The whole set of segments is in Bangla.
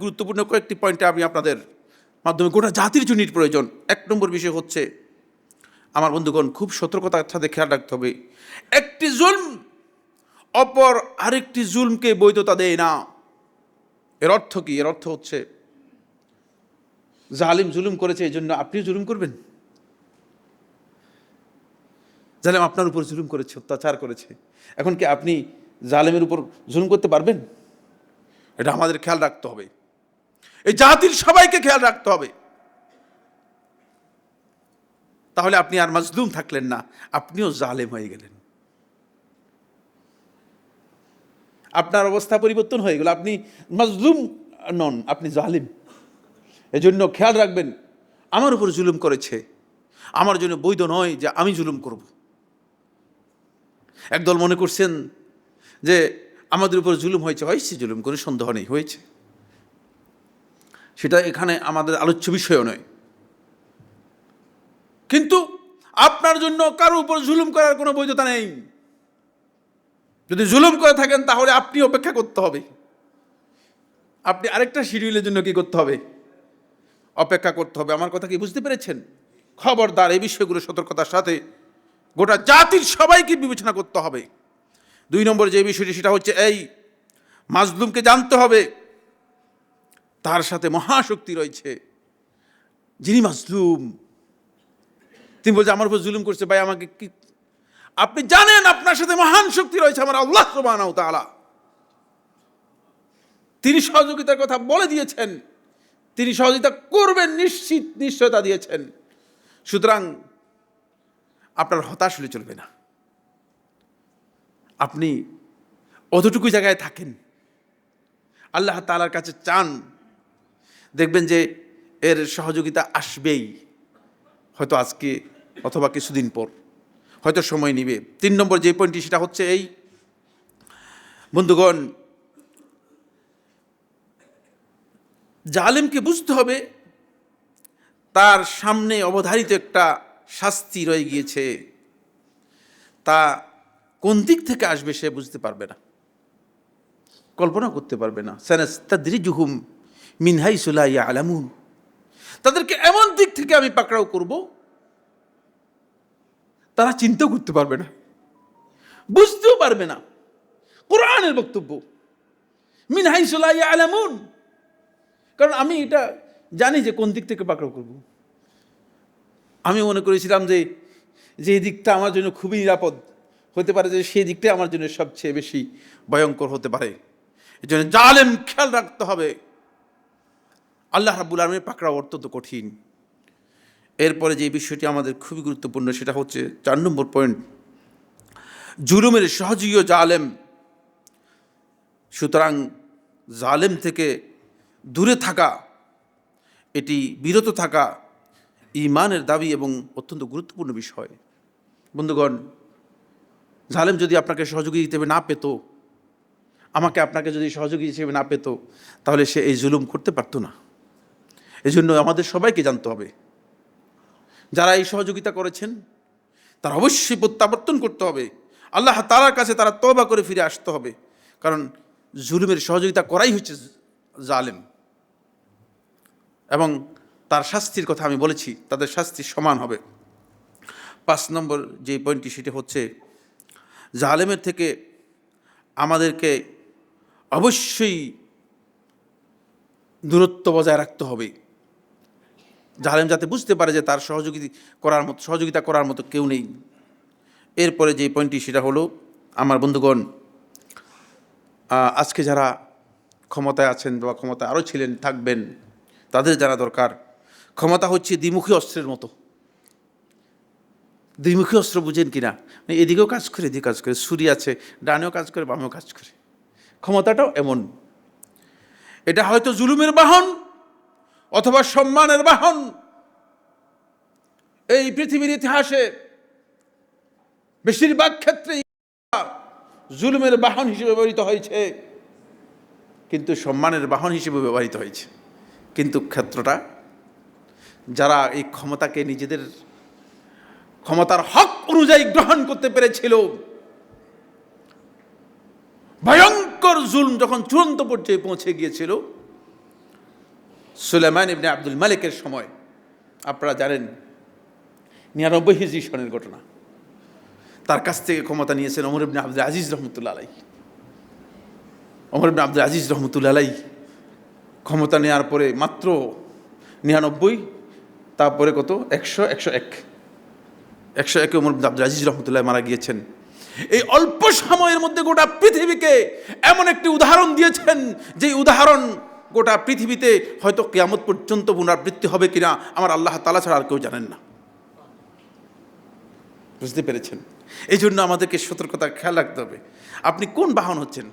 গুরুত্বপূর্ণ কয়েকটি পয়েন্টে আমি আপনাদের মাধ্যমে গোটা জাতির জন্য প্রয়োজন। এক নম্বর বিষয় হচ্ছে, আমার বন্ধুগণ, খুব সতর্কতার সাথে খেয়াল রাখতে হবে। একটি জুলম, অপর আরেকটি জুলমকে বৈধতা দেয় না। এর অর্থ কি? এর অর্থ হচ্ছে, জালিম জুলুম করেছে এই জন্য আপনি জুলুম করবেন। জালেম আপনার উপর জুলুম করেছে, অত্যাচার করেছে। এখন কি আপনি জালেমের উপর জুলুম করতে পারবেন? এটা আমাদের খেয়াল রাখতে হবে। এই জাতির সবাইকে খেয়াল রাখতে হবে। তাহলে আপনি আর মাজলুম থাকলেন না, আপনিও জালেম হয়ে গেলেন। আপনার অবস্থা পরিবর্তন হয়ে গেল, আপনি মাজলুম নন, আপনি জালিম। এজন্য খেয়াল রাখবেন, আমার উপর জুলুম করেছে। আমার জন্য বৈধ নয় যে আমি জুলুম করব। একদল মনে করছেন যে আমাদের উপর জুলুম হয়েছে হয়েছে জুলুম করে সন্দেহ নেই, হয়েছে। সেটা এখানে আমাদের আলোচ্য বিষয়ও নয়। কিন্তু আপনার জন্য কারও উপর জুলুম করার কোনো বৈধতা নেই। যদি জুলুম করে থাকেন, তাহলে আপনি অপেক্ষা করতে হবে। আপনি আরেকটা শিডিউলের জন্য কি করতে হবে? অপেক্ষা করতে হবে। আমার কথা কি বুঝতে পেরেছেন? খবরদার, এই বিষয়গুলো সতর্কতার সাথে গোটা জাতির সবাইকে বিবেচনা করতে হবে। দুই নম্বর যে বিষয়টি, সেটা হচ্ছে এই, মাজলুমকে জানতে হবে। তার সাথে মহাশক্তি রয়েছে। যিনি মাজলুম। তিনি বলছে, আমার উপর জুলুম করছে, ভাই, আমাকে কি আপনি জানেন, আপনার সাথে মহান শক্তি রয়েছে আমার আল্লাহ তাআলা। তিনি সহযোগিতার কথা বলে দিয়েছেন। তিনি সহযোগিতা করবেন, নিশ্চিত নিশ্চয়তা দিয়েছেন। সুতরাং আপনার হতাশ হলে চলবে না। আপনি অতটুকু জায়গায় থাকেন। আল্লাহ তালার কাছে চান দেখবেন যে এর সহযোগিতা আসবেই, হয়তো আজকে অথবা কিছুদিন পর। হয়তো সময় নিবে। তিন নম্বর যে পয়েন্টটি সেটা হচ্ছে এই। বন্ধুগণ জালেমকে বুঝতে হবে, তার সামনে অবধারিত একটা শাস্তি রয়ে গিয়েছে। তা কোন দিক থেকে আসবে সে বুঝতে পারবে না। কল্পনা করতে পারবে না। সানাস্তাদ্রিজুহুম মিনহাই সুলাইয়া আলামুন তাদেরকে এমন দিক থেকে আমি পাকড়াও করব, তারা চিন্তা করতে পারবে না, বুঝতেও পারবে না। কোরআনের বক্তব্য মিনহাই সুলাইয়া আলামুন কারণ আমি এটা জানি যে কোন দিক থেকে পাকড়াও করব। আমি মনে করেছিলাম যে যে দিকটা আমার জন্য খুবই নিরাপদ, হতে পারে যে সেই দিকটাই আমার জন্য সবচেয়ে বেশি ভয়ঙ্কর হতে পারে। এই জন্য জালেম খেয়াল রাখতে হবে। আল্লাহ রাবুল আলমের পাকড়া অত্যন্ত কঠিন। এরপরে যে বিষয়টি আমাদের খুবই গুরুত্বপূর্ণ, সেটা হচ্ছে চার নম্বর পয়েন্ট জুলুমের সহজীয় জালেম। সুতরাং জালেম থেকে দূরে থাকা, এটি বিরত থাকা ইমানের দাবি এবং অত্যন্ত গুরুত্বপূর্ণ বিষয়। বন্ধুগণ, জালেম যদি আপনাকে সহযোগী হিসেবে না পেত, আমাকে আপনাকে যদি সহযোগী হিসেবে না পেত, তাহলে সে এই জুলুম করতে পারতো না। এই জন্য আমাদের সবাইকে জানতে হবে। যারা এই সহযোগিতা করেছেন, তারা অবশ্যই প্রত্যাবর্তন করতে হবে। আল্লাহ তালার কাছে তারা তবা করে ফিরে আসতে হবে। কারণ জুলুমের সহযোগিতা করাই হচ্ছে জালেম। এবং তার শাস্তির কথা আমি বলেছি, তাদের শাস্তি সমান হবে। পাঁচ নম্বর যে পয়েন্টটি, সেটি হচ্ছে জালেমের থেকে আমাদেরকে অবশ্যই দূরত্ব বজায় রাখতে হবে। জালেম যাতে বুঝতে পারে যে তার সহযোগী করার মতো, সহযোগিতা করার মতো কেউ নেই। এরপরে যে পয়েন্টটি সেটা হলো, আমার বন্ধুগণ আজকে যারা ক্ষমতায় আছেন বা ক্ষমতায় আরও ছিলেন, থাকবেন, তাদের জানা দরকার। ক্ষমতা হচ্ছে দ্বিমুখী অস্ত্রের মতো। দ্বিমুখী অস্ত্র বুঝেন কিনা? মানে এদিকেও কাজ করে, এদিকে কাজ করে। ছুরি আছে, ডানেও কাজ করে, বামেও কাজ করে। ক্ষমতাটাও এমন। এটা হয়তো জুলুমের বাহন অথবা সম্মানের বাহন। এই পৃথিবীর ইতিহাসে বেশিরভাগ ক্ষেত্রে জুলুমের বাহন হিসেবে ব্যবহৃত হয়েছে, কিন্তু সম্মানের বাহন হিসেবে ব্যবহৃত হয়েছে। কিন্তু ক্ষেত্রটা, যারা এই ক্ষমতাকে নিজেদের ক্ষমতার হক অনুযায়ী গ্রহণ করতে পেরেছিল, ভয়ঙ্কর জুলম যখন চূড়ান্ত পর্যায়ে পৌঁছে গিয়েছিল সুলেমান ইবনে আব্দুল মালিকের সময়। আপনারা জানেন, নিরানব্বই হিজরি সনের ঘটনা। তার কাছ থেকে ক্ষমতা নিয়েছেন অমর ইবনে আব্দুল আজিজ রহমতুল্লা আলাই অমর ইবনে আব্দুল আজিজ রহমতুল্লা আলাই ক্ষমতা নেওয়ার পরে মাত্র নিরানব্বই, তারপরে কত? একশো একশো এক। একশো একে ইবনে আব্দুল আজিজ রহমতুল্লাহ মারা গিয়েছেন। এই অল্প সময়ের মধ্যে গোটা পৃথিবীকে এমন একটি উদাহরণ দিয়েছেন যে উদাহরণ গোটা পৃথিবীতে হয়তো কেয়ামত পর্যন্ত পুনরাবৃত্তি হবে কিনা আমার আল্লাহ তালা ছাড়া আর কেউ জানেন না। বুঝতে পেরেছেন? এই জন্য আমাদেরকে সতর্কতার খেয়াল রাখতে হবে। আপনি কোন বাহন হচ্ছেন?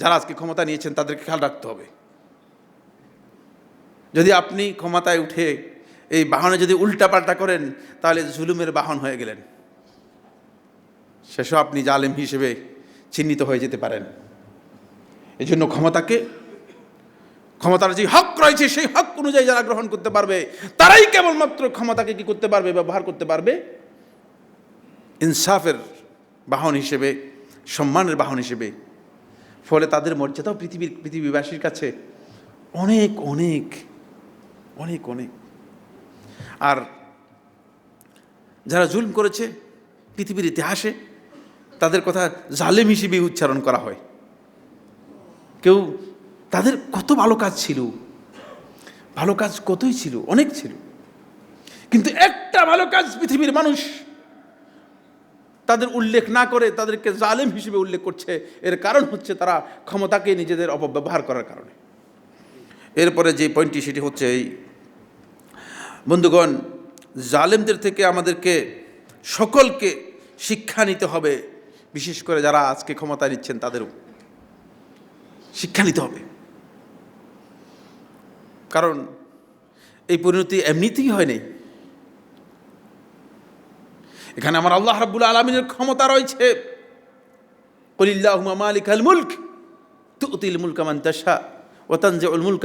যারা আজকে ক্ষমতা নিয়েছেন তাদেরকে খেয়াল রাখতে হবে। যদি আপনি ক্ষমতায় উঠে এই বাহনে যদি উল্টাপাল্টা করেন, তাহলে জুলুমের বাহন হয়ে গেলেন। শেষও আপনি জালেম হিসেবে চিহ্নিত হয়ে যেতে পারেন। এই জন্য ক্ষমতাকে ক্ষমতার যে হক রয়েছে, সেই হক অনুযায়ী যারা গ্রহণ করতে পারবে, তারাই কেবলমাত্র ক্ষমতাকে কি করতে পারবে, ব্যবহার করতে পারবে? ইনসাফের বাহন হিসেবে, সম্মানের বাহন হিসেবে। ফলে তাদের মর্যাদাও পৃথিবীর, পৃথিবীবাসীর কাছে অনেক অনেক অনেক অনেক। আর যারা জুলম করেছে, পৃথিবীর ইতিহাসে, তাদের কথা জালেম হিসেবে উচ্চারণ করা হয়। কেউ তাদের কত ভালো কাজ ছিল। ভালো কাজ কতই ছিল? অনেক ছিল। কিন্তু একটা ভালো কাজ পৃথিবীর মানুষ তাদের উল্লেখ না করে তাদেরকে জালেম হিসেবে উল্লেখ করছে। এর কারণ হচ্ছে তারা ক্ষমতাকে নিজেদের অপব্যবহার করার কারণে। এরপরে যে পয়েন্টটি সেটি হচ্ছে এই, বন্ধুগণ, জালেমদের থেকে আমাদেরকে সকলকে শিক্ষা নিতে হবে। বিশেষ করে যারা আজকে ক্ষমতা নিচ্ছেন তাদেরও। শিক্ষা নিতে হবে। কারণ এই পরিণতি এমনিতেই হয়নি এখানে আমার আল্লাহ রাব্বুল আলমিনের ক্ষমতা রয়েছে।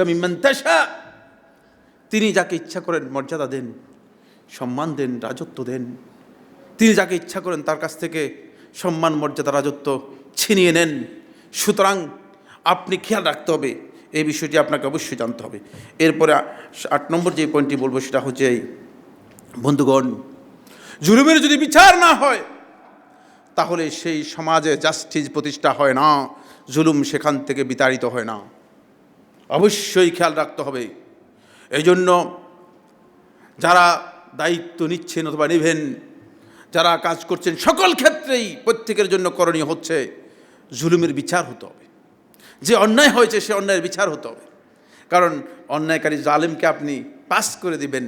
মিম্মান তিনি যাকে ইচ্ছা করেন মর্যাদা দেন, সম্মান দেন, রাজত্ব দেন। তিনি যাকে ইচ্ছা করেন তার কাছ থেকে সম্মান, মর্যাদা, রাজত্ব ছিনিয়ে নেন। সুতরাং আপনি খেয়াল রাখতে হবে এই বিষয়টি আপনাকে অবশ্যই জানতে হবে। এরপরে আট নম্বর যে পয়েন্টটি বলব সেটা হচ্ছে এই, বন্ধুগণ, জুলুমের যদি বিচার না হয়, তাহলে সেই সমাজে জাস্টিস প্রতিষ্ঠা হয় না, জুলুম সেখান থেকে বিতাড়িত হয় না। অবশ্যই খেয়াল রাখতে হবে। এই জন্য যারা দায়িত্ব নিচ্ছেন অথবা নেবেন, যারা কাজ করছেন, সকল ক্ষেত্রেই প্রত্যেকের জন্য করণীয় হচ্ছে জুলুমের বিচার হতে হবে। যে অন্যায় হয়েছে, সে অন্যায়ের বিচার হতে হবে। কারণ অন্যায়কারী জালেমকে আপনি পাস করে দিবেন,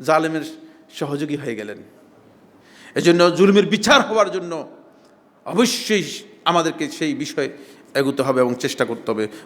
জালেমের সহযোগী হয়ে গেলেন। এজন্য জুলুমের বিচার হওয়ার জন্য অবশ্যই আমাদেরকে সেই বিষয়ে এগুতে হবে এবং চেষ্টা করতে হবে।